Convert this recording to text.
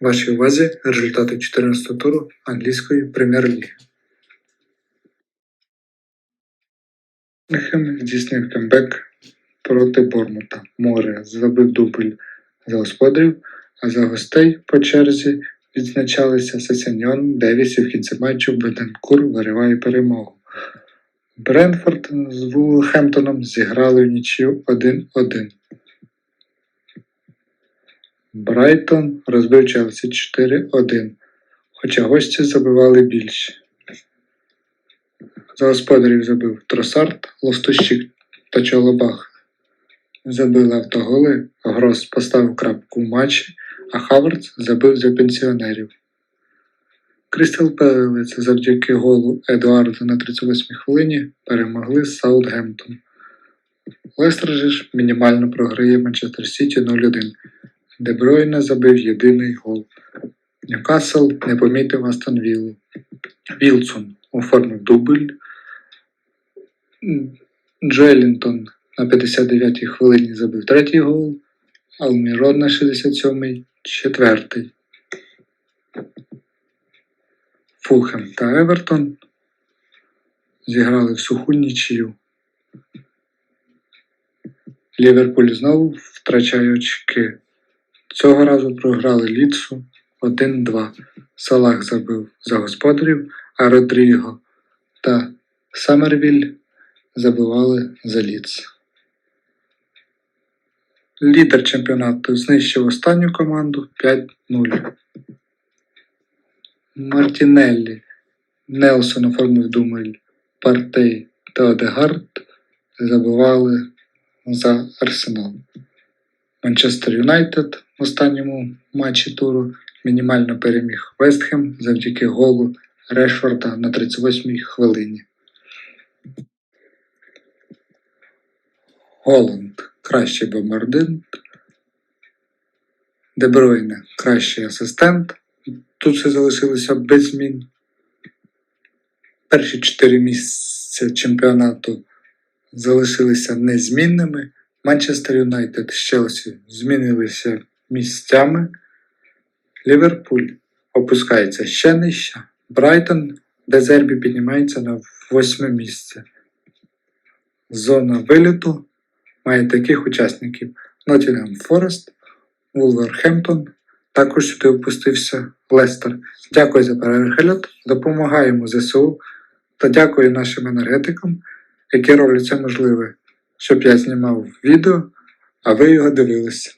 Вашій увазі результати 14 туру англійської прем'єр-ліги. Нехем здійснив камбек проти Бормута. Море забив дубль за господарів, а за гостей по черзі відзначалися Сесеньон, Девіс і в кінці матчу Беденкур вириває перемогу. Бренфорд з Вулхемптоном зіграли в нічию 1-1. Брайтон розбив Челсі 4-1, хоча гості забивали більше. За господарів забив Тросард, Лостощик та Чолобах. Забили автоголи, Грос поставив крапку в матчі, а Хаверц забив за пенсіонерів. Крістал Пелець завдяки голу Едуарду на 38-й хвилині перемогли Саутгемптон. Лестер ж мінімально програє Манчестер Сіті 0-1. Де Бройне забив єдиний гол. Ньюкасл не помітив Астон Віллу. Вілсон оформив дубль. Джелінтон на 59-й хвилині забив третій гол. Алмірон на 67-й четвертий. Фулхем та Евертон зіграли в суху нічию. Ліверпуль знову втрачає очки. Цього разу програли Ліцу 1-2. Салах забив за господарів, а Родріго та Самервіль забивали за Ліц. Лідер чемпіонату знищив останню команду 5-0. Мартінеллі, Нелсон оформив Думель, Партей та Одегард забивали за Арсенал. Манчестер Юнайтед в останньому матчі туру мінімально переміг Вестхем завдяки голу Решфорда на 38-й хвилині. Голланд кращий бомбардир. Дебройне кращий асистент. Тут все залишилося без змін. Перші чотири місця чемпіонату залишилися незмінними. Манчестер Юнайтед з Челсі змінилися місцями. Ліверпуль опускається ще нижче. Брайтон без Ербі піднімається на восьме місце. Зона виліту має таких учасників: Nottingham Forest, Вулверхемптон. Також сюди опустився Лестер. Дякую за перегляд. Допомагаємо ЗСУ та дякую нашим енергетикам, які роблять це можливе, щоб я знімав відео, а ви його дивилися.